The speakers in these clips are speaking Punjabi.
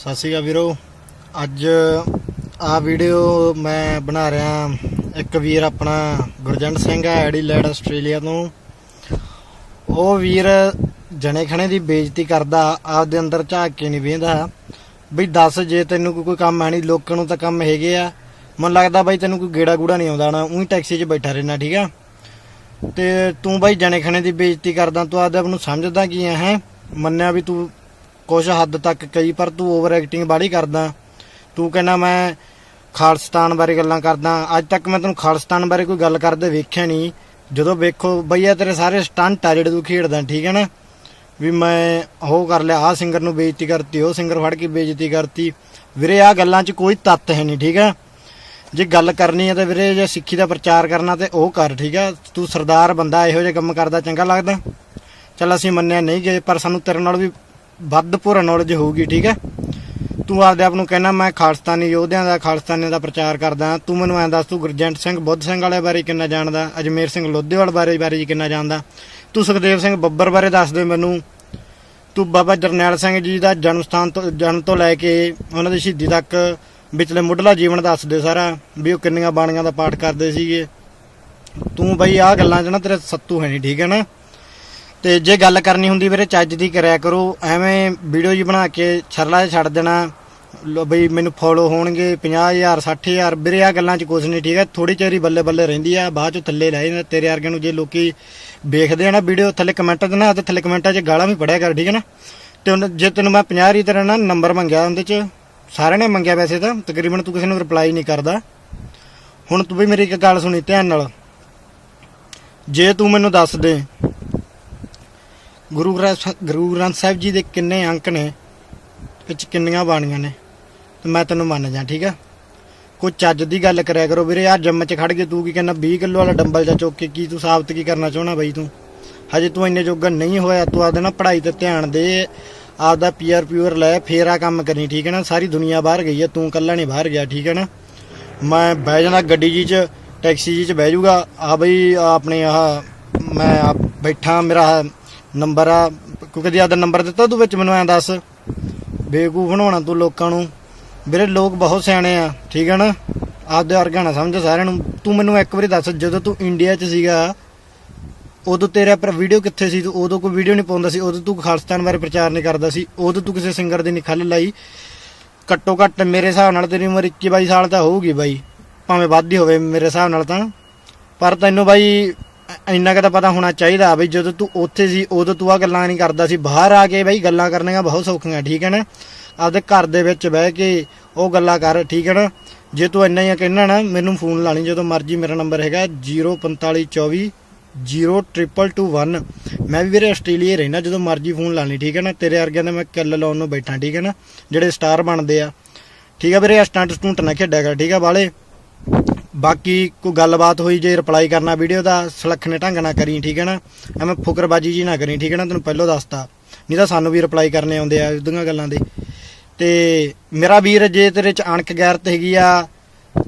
ਸਤਿ ਸ਼੍ਰੀ ਅਕਾਲ ਵੀਰੋ। ਅੱਜ ਆ ਵੀਡੀਓ ਮੈਂ ਬਣਾ ਰਿਹਾ ਇੱਕ ਵੀਰ ਆਪਣਾ ਗੁਰਜੰਟ ਸਿੰਘ ਹੈ ਐਡੀਲੇਡ ਆਸਟ੍ਰੇਲੀਆ ਤੋਂ। ਉਹ ਵੀਰ ਜਣੇ ਖਣੇ ਦੀ ਬੇਇੱਜ਼ਤੀ ਕਰਦਾ, ਆਪਦੇ ਅੰਦਰ ਝਾਕ ਕੇ ਨਹੀਂ ਵੇਂਦਾ ਬਈ ਦੱਸ, ਜੇ ਤੈਨੂੰ ਕੋਈ- ਕੋਈ ਕੰਮ ਹੈ ਨਹੀਂ, ਲੋਕਾਂ ਨੂੰ ਤਾਂ ਕੰਮ ਹੈਗੇ ਆ। ਮਨ ਲੱਗਦਾ ਬਾਈ ਤੈਨੂੰ ਕੋਈ ਗੇੜਾ ਗੂੜਾ ਨਹੀਂ ਆਉਂਦਾ ਨਾ, ਉਹੀ ਟੈਕਸੀ 'ਚ ਬੈਠਾ ਰਹਿਣਾ ਠੀਕ ਆ? ਤੇ ਤੂੰ ਬਾਈ ਜਣੇ ਖਣੇ ਦੀ ਬੇਇੱਜ਼ਤੀ ਕਰਦਾ, ਤੂੰ ਆਪਦੇ ਆਪ ਨੂੰ ਸਮਝਦਾ ਕੀ ਹੈ? ਮੰਨਿਆ ਵੀ ਤੂੰ ਕੁਝ ਹੱਦ ਤੱਕ ਕਈ ਪਰ ਤੂੰ ਓਵਰ ਐਕਟਿੰਗ ਬਾੜੀ ਕਰਦਾ। ਤੂੰ ਕਹਿੰਦਾ ਮੈਂ ਖਾਲਿਸਤਾਨ ਬਾਰੇ ਗੱਲਾਂ ਕਰਦਾ। ਅੱਜ ਤੱਕ ਮੈਂ ਤੈਨੂੰ ਖਾਲਿਸਤਾਨ ਬਾਰੇ ਕੋਈ ਗੱਲ ਕਰਦੇ ਵੇਖਿਆ ਨਹੀਂ। ਜਦੋਂ ਵੇਖੋ ਬਈਆ ਤੇਰੇ ਸਾਰੇ ਸਟੰਟ ਆ ਜਿਹੜੇ ਤੂੰ ਖੇਡਦਾ, ਠੀਕ ਹੈ ਨਾ? ਵੀ ਮੈਂ ਉਹ ਕਰ ਲਿਆ, ਆਹ ਸਿੰਗਰ ਨੂੰ ਬੇਇੱਜ਼ਤੀ ਕਰਤੀ, ਉਹ ਸਿੰਗਰ ਫੜ ਕੇ ਬੇਇੱਜ਼ਤੀ ਕਰਤੀ। ਵੀਰੇ, ਆਹ ਗੱਲਾਂ 'ਚ ਕੋਈ ਤੱਤ ਹੈ ਨਹੀਂ, ਠੀਕ ਹੈ? ਜੇ ਗੱਲ ਕਰਨੀ ਹੈ ਤਾਂ ਵੀਰੇ, ਜੇ ਸਿੱਖੀ ਦਾ ਪ੍ਰਚਾਰ ਕਰਨਾ ਤੇ ਉਹ ਕਰ, ਠੀਕ ਹੈ? ਤੂੰ ਸਰਦਾਰ ਬੰਦਾ, ਇਹੋ ਜਿਹੇ ਕੰਮ ਕਰਦਾ, ਚੰਗਾ ਲੱਗਦਾ। ਚੱਲ ਅਸੀਂ ਮੰਨਿਆ ਨਹੀਂ ਗਏ, ਪਰ ਸਾਨੂੰ ਤੇਰੇ ਨਾਲ ਵੀ ਵੱਧ ਪੂਰਾ ਨੌਲੇਜ ਹੋਊਗੀ, ਠੀਕ ਹੈ? ਤੂੰ ਆਪਦੇ ਆਪ ਨੂੰ ਕਹਿਣਾ, ਮੈਂ ਖਾਲਿਸਤਾਨੀ ਯੋਧਿਆਂ ਦਾ, ਖਾਲਿਸਤਾਨੀਆਂ ਦਾ ਪ੍ਰਚਾਰ ਕਰਦਾ ਤੂੰ ਮੈਨੂੰ ਐਂ ਦੱਸ, ਤੂੰ ਗੁਰਜੰਟ ਸਿੰਘ, ਬੁੱਧ ਸਿੰਘ ਵਾਲੇ ਬਾਰੇ ਕਿੰਨਾ ਜਾਣਦਾ? ਅਜਮੇਰ ਸਿੰਘ ਲੋਧੇਵਾਲ ਬਾਰੇ ਬਾਰੇ ਕਿੰਨਾ ਜਾਣਦਾ? ਤੂੰ ਸੁਖਦੇਵ ਸਿੰਘ ਬੱਬਰ ਬਾਰੇ ਦੱਸ ਦੇ ਮੈਨੂੰ। ਤੂੰ ਬਾਬਾ ਜਰਨੈਲ ਸਿੰਘ ਜੀ ਦਾ ਜਨਮ ਸਥਾਨ ਤੋਂ, ਜਨਮ ਤੋਂ ਲੈ ਕੇ ਉਹਨਾਂ ਦੀ ਸ਼ਹੀਦੀ ਤੱਕ ਵਿਚਲੇ ਮੁੱਢਲਾ ਜੀਵਨ ਦੱਸ ਦੇ ਸਾਰਾ, ਵੀ ਉਹ ਕਿੰਨੀਆਂ ਬਾਣੀਆਂ ਦਾ ਪਾਠ ਕਰਦੇ ਸੀਗੇ। ਤੂੰ ਬਈ ਆਹ ਗੱਲਾਂ 'ਚ ਨਾ ਤੇਰੇ ਸੱਤੂ ਹੈ ਨਹੀਂ ਠੀਕ ਹੈ ਨਾ? ਤੇ ਜੇ ਗੱਲ ਕਰਨੀ ਹੁੰਦੀ ਵੀਰੇ ਚੱਜ ਦੀ ਕਰਿਆ ਕਰੋ, ਐਵੇਂ ਵੀਡੀਓ ਜੀ ਬਣਾ ਕੇ ਛਰਲਾ ਛੱਡ ਦੇਣਾ। ਲੋ ਬਈ ਮੈਨੂੰ ਫੋਲੋ ਹੋਣਗੇ 50000 60000 ਵੀਰੇ ਆ ਗੱਲਾਂ 'ਚ ਕੁਝ ਨਹੀਂ, ਠੀਕ ਹੈ ਥੋੜੀ ਚਿਰ ਬੱਲੇ ਬੱਲੇ ਰਹਿੰਦੀ ਆ, ਬਾਅਦ 'ਚ ਥੱਲੇ ਲੈ ਜਾਂਦਾ ਤੇਰੇ ਵਰਗੇ ਨੂੰ, ਜੇ ਲੋਕੀ ਵੇਖਦੇ ਆ ਨਾ ਵੀਡੀਓ ਥੱਲੇ ਕਮੈਂਟ ਦੇਣਾ ਤੇ ਥੱਲੇ ਕਮੈਂਟਾਂ 'ਚ ਗਾਲਾਂ ਵੀ ਪੜਿਆ ਕਰ, ਠੀਕ ਹੈ ਨਾ? ਤੇ ਹੁਣ ਜੇ ਤੈਨੂੰ ਮੈਂ 50 ਰੀ ਤੇਰਾ ਨਾ ਨੰਬਰ ਮੰਗਿਆ ਉਹਦੇ 'ਚ, ਸਾਰਿਆਂ ਨੇ ਮੰਗਿਆ ਵੈਸੇ ਤਾਂ, ਤਕਰੀਬਨ ਤੂੰ ਕਿਸੇ ਨੂੰ ਰਿਪਲਾਈ ਨਹੀਂ ਕਰਦਾ। ਹੁਣ ਤੂੰ ਵੀ ਮੇਰੀ ਇੱਕ ਗੱਲ ਸੁਣੀ ਧਿਆਨ ਨਾਲ। ਜੇ ਤੂੰ ਮੈਨੂੰ ਦੱਸ ਦੇ ਗੁਰੂ ਗ੍ਰੰਥ ਸਾਹਿ- ਗੁਰੂ ਗ੍ਰੰਥ ਸਾਹਿਬ ਜੀ ਦੇ ਕਿੰਨੇ ਅੰਕ ਨੇ? ਵਿੱਚ ਕਿੰਨੀਆਂ ਬਾਣੀਆਂ ਨੇ? ਤੇ ਮੈਂ ਤੈਨੂੰ ਮੰਨ ਜਾ, ਠੀਕ ਆ? ਕੋਈ ਚੱਜ ਦੀ ਗੱਲ ਕਰਿਆ ਕਰੋ ਵੀਰੇ ਯਾਰ ਜੰਮ 'ਚ ਖੜ ਕੇ ਤੂੰ ਕੀ ਕਹਿੰਦਾ 20 ਕਿਲੋ ਵਾਲਾ ਡੰਬਲ ਜਾਂ ਚੁੱਕ ਕੇ ਕੀ ਤੂੰ ਸਾਬਤ ਕੀ ਕਰਨਾ ਚਾਹਣਾ ਬਈ ਤੂੰ? ਹਜੇ ਤੂੰ ਇੰਨੇ ਜੋਗਾ ਨਹੀਂ ਹੋਇਆ, ਤੂੰ ਆਪਦੇ ਨਾ ਪੜ੍ਹਾਈ ਤੇ ਧਿਆਨ ਦੇ, ਆਪਦਾ ਪੀਆਰ ਪਿਓਰ ਲੈ, ਫੇਰ ਆ ਕੰਮ ਕਰਨੀ ਠੀਕ ਹੈ ਨਾ? ਸਾਰੀ ਦੁਨੀਆ ਬਾਹਰ ਗਈ ਹੈ ਤੂੰ ਇਕੱਲਾ ਨਹੀਂ ਬਾਹਰ ਗਿਆ, ਠੀਕ ਹੈ ਨਾ? ਮੈਂ ਬਹਿ ਜਾਣਾ ਗੱਡੀ ਜੀ 'ਚ, ਟੈਕਸੀ ਜੀ 'ਚ ਬਹਿ ਜਾਊਗਾ ਆ ਬਈ ਆਪਣੇ ਆਹ, ਮੈਂ ਬੈਠਾ, ਮੇਰਾ ਨੰਬਰ ਆ, ਕਿਉਂਕਿ ਜੇ ਆਦਾ ਨੰਬਰ ਦਿੱਤਾ ਤੂੰ ਵਿੱਚ, ਮੈਨੂੰ ਐਂ ਦੱਸ। ਬੇਵਕੂਫ ਬਣਾਉਣਾ ਤੂੰ ਲੋਕਾਂ ਨੂੰ। ਵੀਰੇ, ਲੋਕ ਬਹੁਤ ਸਿਆਣੇ ਆ, ਠੀਕ ਹੈ ਨਾ? ਆਪਦੇ ਵਰਗਾ ਨਾ ਸਮਝ, ਸਾਰਿਆਂ ਨੂੰ। ਤੂੰ ਮੈਨੂੰ ਇੱਕ ਵਾਰੀ ਦੱਸ, ਜਦੋਂ ਤੂੰ ਇੰਡੀਆ 'ਚ ਸੀਗਾ, ਉਦੋਂ ਤੇਰਾ ਪਰ ਵੀਡੀਓ ਕਿੱਥੇ ਸੀ? ਤੂੰ ਉਦੋਂ ਕੋਈ ਵੀਡੀਓ ਨਹੀਂ ਪਾਉਂਦਾ ਸੀ। ਉਦੋਂ ਤੂੰ ਖਾਲਿਸਤਾਨ ਬਾਰੇ ਪ੍ਰਚਾਰ ਨਹੀਂ ਕਰਦਾ ਸੀ। ਉਦੋਂ ਤੂੰ ਕਿਸੇ ਸਿੰਗਰ ਦੀ ਨਹੀਂ ਖੱਲ ਲਾਈ। ਘੱਟੋ ਘੱਟ ਮੇਰੇ ਹਿਸਾਬ ਨਾਲ ਤੇਰੀ ਉਮਰ 21 22 ਸਾਲ ਤਾਂ ਹੋਊਗੀ ਬਾਈ। ਭਾਵੇਂ ਵੱਧ ਹੀ ਹੋਵੇ ਮੇਰੇ ਹਿਸਾਬ ਨਾਲ ਤਾਂ। ਪਰ ਤੈਨੂੰ ਬਾਈ ਇੰਨਾ ਕੁ ਤਾਂ ਪਤਾ ਹੋਣਾ ਚਾਹੀਦਾ ਬਈ ਜਦੋਂ ਤੂੰ ਉੱਥੇ ਸੀ, ਉਦੋਂ ਤੂੰ ਆ ਗੱਲਾਂ ਨਹੀਂ ਕਰਦਾ ਸੀ। ਬਾਹਰ ਆ ਕੇ ਬਈ ਗੱਲਾਂ ਕਰਨੀਆਂ ਬਹੁਤ ਸੌਖੀਆਂ, ਠੀਕ ਹੈ ਨਾ? ਆਪਦੇ ਘਰ ਦੇ ਵਿੱਚ ਬਹਿ ਕੇ ਉਹ ਗੱਲਾਂ ਕਰ, ਠੀਕ ਹੈ ਨਾ? ਜੇ ਤੂੰ ਇੰਨਾ ਹੀ ਕਹਿਣਾ ਨਾ, ਮੈਨੂੰ ਫੋਨ ਲਾਣੀ ਜਦੋਂ ਮਰਜ਼ੀ ਮੇਰਾ ਨੰਬਰ ਹੈਗਾ 04524 02221 ਮੈਂ ਵੀ ਵੀਰੇ ਆਸਟ੍ਰੇਲੀਆ ਰਹਿਣਾ ਜਦੋਂ ਮਰਜ਼ੀ ਫੋਨ ਲਾਣੀ ਠੀਕ ਹੈ ਨਾ? ਤੇਰੇ ਵਰਗਿਆਂ ਦਾ ਮੈਂ ਕਿੱਲ ਲਾਉਣ ਨੂੰ ਬੈਠਾ, ਠੀਕ ਹੈ ਨਾ? ਜਿਹੜੇ ਸਟਾਰ ਬਣਦੇ ਆ। ਠੀਕ ਆ ਵੀਰੇ ਸਟੰਟ ਸਟੂੰਟ ਨਾ ਖੇਡਿਆ ਕਰ, ਠੀਕ ਆ ਬਾਲੇ? ਬਾਕੀ ਕੋਈ ਗੱਲਬਾਤ ਹੋਈ ਜੇ ਰਿਪਲਾਈ ਕਰਨਾ ਵੀਡੀਓ ਦਾ ਸਲੱਖਣੇ ਢੰਗ ਨਾਲ ਕਰੀ, ਠੀਕ ਹੈ ਨਾ? ਐਵੇਂ ਫੁਕਰਬਾਜੀ ਜੀ ਨਾ ਕਰੀ, ਠੀਕ ਹੈ ਨਾ? ਤੈਨੂੰ ਪਹਿਲਾਂ ਦੱਸਤਾ। ਨਹੀਂ ਤਾਂ ਸਾਨੂੰ ਵੀ ਰਿਪਲਾਈ ਕਰਨੇ ਆਉਂਦੇ ਆ ਉਹਦੀਆਂ ਗੱਲਾਂ ਦੇ। ਤੇ ਮੇਰਾ ਵੀਰ ਜੇ ਤੇਰੇ ਚ ਅਣਖ ਗੈਰਤ ਹੈਗੀ ਆ,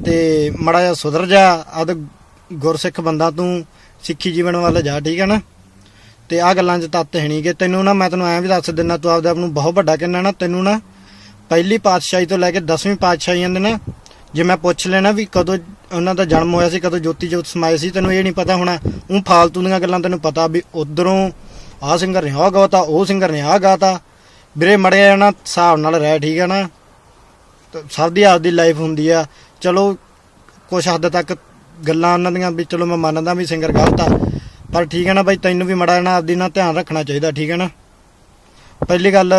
ਤੇ ਮੜਾ ਜਿਹਾ ਸੁਧਰ ਜਾ ਆਦ ਗੁਰਸਿੱਖ ਬੰਦਾ ਤੂੰ, ਸਿੱਖੀ ਜੀਵਨ ਵੱਲ ਜਾ, ਠੀਕ ਹੈ ਨਾ? ਤੇ ਆ ਗੱਲਾਂ 'ਚ ਤੱਤ ਹੈ ਨਹੀਂ ਕਿ ਤੈਨੂੰ ਨਾ, ਮੈਂ ਤੈਨੂੰ ਐਂ ਵੀ ਦੱਸ ਦਿੰਦਾ ਤੂੰ ਆਪਦੇ ਆਪ ਨੂੰ ਬਹੁਤ ਵੱਡਾ ਕਹਿੰਦਾ ਨਾ, ਤੈਨੂੰ ਨਾ ਪਹਿਲੀ ਪਾਤਸ਼ਾਹੀ ਤੋਂ ਲੈ ਕੇ 10ਵੀਂ ਪਾਤਸ਼ਾਹੀ ਦੇ ਨਾ ਜੇ ਮੈਂ ਪੁੱਛ ਲੈਣਾ ਵੀ ਕਦੋਂ ਉਹਨਾਂ ਦਾ ਜਨਮ ਹੋਇਆ ਸੀ, ਕਦੋਂ ਜੋਤੀ ਜੋਤ ਸਮਾਏ ਸੀ, ਤੈਨੂੰ ਇਹ ਨਹੀਂ ਪਤਾ ਹੋਣਾ। ਉਹ ਫਾਲਤੂ ਦੀਆਂ ਗੱਲਾਂ ਤੈਨੂੰ ਪਤਾ ਵੀ ਉਧਰੋਂ ਆਹ ਸਿੰਗਰ ਨੇ ਆਹ ਗਾਤਾ, ਉਹ ਸਿੰਗਰ ਨੇ ਆਹ ਗਾਤਾ। ਵੀਰੇ ਮੜਿਆ ਨਾ ਹਿਸਾਬ ਨਾਲ ਰਹਿ, ਠੀਕ ਹੈ ਨਾ? ਸਭ ਦੀ ਆਪਦੀ ਲਾਈਫ ਹੁੰਦੀ ਆ। ਚਲੋ, ਕੁਛ ਹੱਦ ਤੱਕ ਗੱਲਾਂ ਉਹਨਾਂ ਦੀਆਂ ਵੀ ਚਲੋ ਮੈਂ ਮੰਨਦਾ ਵੀ ਸਿੰਗਰ ਗਲਤ ਆ। ਪਰ ਠੀਕ ਹੈ ਨਾ ਬਾਈ, ਤੈਨੂੰ ਵੀ ਮੜਾ ਨਾ ਆਪਦੀ ਨਾਲ ਧਿਆਨ ਰੱਖਣਾ ਚਾਹੀਦਾ, ਠੀਕ ਹੈ ਨਾ? ਪਹਿਲੀ ਗੱਲ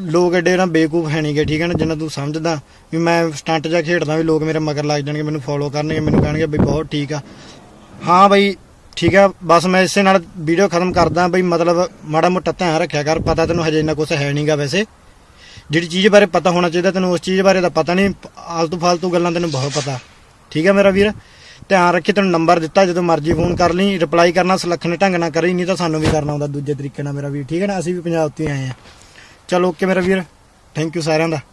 ਲੋਕ ਐਡੇ ਨਾ ਬੇਕੂਫ ਹੈ ਨਹੀਂਗੇ ਠੀਕ ਹੈ ਨਾ, ਜਿੰਨਾ ਤੂੰ ਸਮਝਦਾ ਵੀ ਮੈਂ ਸਟੰਟ ਜਾਂ ਖੇਡਦਾ ਵੀ ਲੋਕ ਮੇਰੇ ਮਗਰ ਲੱਗ ਜਾਣਗੇ, ਮੈਨੂੰ ਫੋਲੋ ਕਰਨਗੇ, ਮੈਨੂੰ ਕਹਿਣਗੇ ਵੀ ਬਹੁਤ ਠੀਕ ਆ। ਹਾਂ ਬਈ, ਠੀਕ ਆ, ਬਸ ਮੈਂ ਇਸੇ ਨਾਲ ਵੀਡੀਓ ਖਤਮ ਕਰਦਾ ਬਈ, ਮਤਲਬ ਮਾੜਾ ਮੋਟਾ ਧਿਆਨ ਰੱਖਿਆ ਕਰ, ਪਤਾ ਤੈਨੂੰ ਹਜੇ ਇੰਨਾ ਕੁਝ ਹੈ ਨਹੀਂਗਾ ਵੈਸੇ। ਜਿਹੜੀ ਚੀਜ਼ ਬਾਰੇ ਪਤਾ ਹੋਣਾ ਚਾਹੀਦਾ ਤੈਨੂੰ, ਉਸ ਚੀਜ਼ ਬਾਰੇ ਤਾਂ ਪਤਾ ਨਹੀਂ, ਆਲਤੂ ਫਾਲਤੂ ਗੱਲਾਂ ਤੈਨੂੰ ਬਹੁਤ ਪਤਾ। ਠੀਕ ਹੈ ਮੇਰਾ ਵੀਰ? ਧਿਆਨ ਰੱਖੀ, ਤੈਨੂੰ ਨੰਬਰ ਦਿੱਤਾ, ਜਦੋਂ ਮਰਜ਼ੀ ਫੋਨ ਕਰ ਲਈ ਰਿਪਲਾਈ ਕਰਨਾ, ਸੁਲੱਖਣ ਢੰਗ ਨਾਲ ਕਰੀ, ਨਹੀਂ ਤਾਂ ਸਾਨੂੰ ਵੀ ਕਰਨਾ ਆਉਂਦਾ ਦੂਜੇ ਤਰੀਕੇ ਨਾਲ ਮੇਰਾ ਵੀਰ, ਠੀਕ ਹੈ ਨਾ, ਅਸੀਂ ਵੀ ਪੰਜਾਬ ਤੋਂ ਹੀ ਆਏ ਆ ਚਲੋ ਓਕੇ ਮੇਰਾ ਵੀਰ। ਥੈਂਕ ਯੂ ਸਾਰਿਆਂ ਦਾ।